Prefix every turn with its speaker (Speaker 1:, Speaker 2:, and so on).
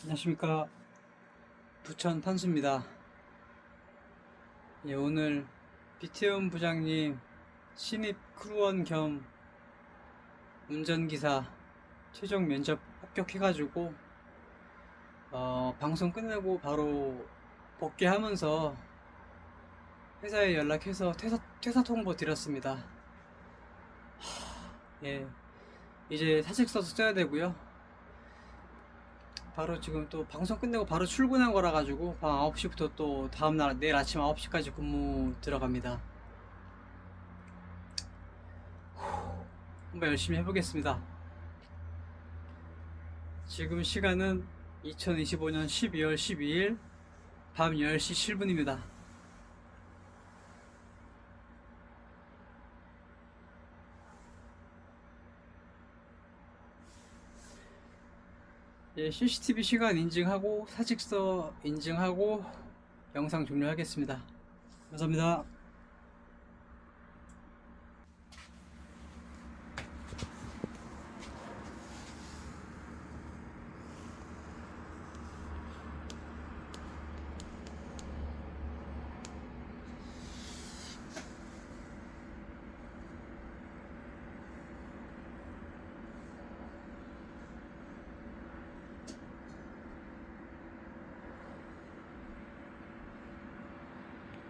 Speaker 1: 안녕하십니까. 부천 탄수입니다. 예, 오늘 비태훈 부장님 신입 크루원 겸 운전기사 최종 면접 합격해가지고 어, 방송 끝내고 바로 복귀하면서 회사에 연락해서 퇴사, 퇴사 통보 드렸습니다. 하, 예, 이제 사직서도 써야 되고요 바로 지금 또 방송 끝내고 바로 출근한 거라 가지고 밤 9시부터 또 다음 날 내일 아침 9시까지 근무 들어갑니다. 후, 한번 열심히 해보겠습니다. 지금 시간은 2025년 12월 12일 밤 10시 7분입니다. 예, CCTV 시간 인증하고 사직서 인증하고 영상 종료하겠습니다. 감사합니다.